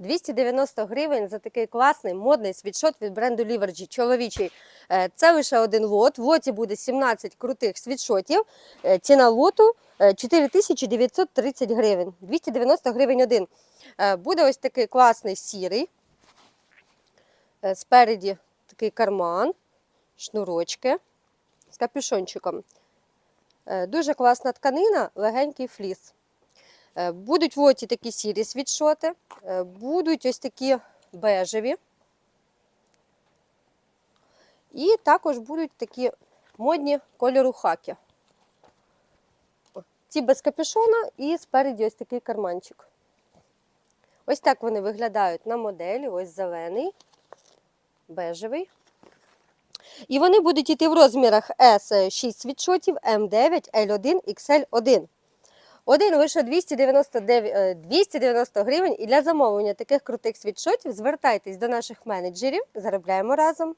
290 гривень за такий класний модний світшот від бренду Livergy, чоловічий. Е, Це лише один лот. В лоті буде 17 крутих світшотів. Е, Ціна лоту е, 4930 гривень. 290 гривень один. Е, Буде ось такий класний сірий. Е, Спереді такий карман, шнурочки з капюшончиком. Е, Дуже класна тканина, легенький фліс. Е, Будуть в лоті такі сірі світшоти, е, будуть ось такі бежеві. І також будуть такі модні кольору хакі. О, Ці без капюшона і спереді ось такий карманчик. Ось так вони виглядають на моделі. Ось зелений, бежевий. І вони будуть йти в розмірах S 6 світшотів, M9, L1, XL1. Один лише 299, е, 290 гривень. І для замовлення таких крутих світшотів звертайтесь до наших менеджерів. Заробляємо разом.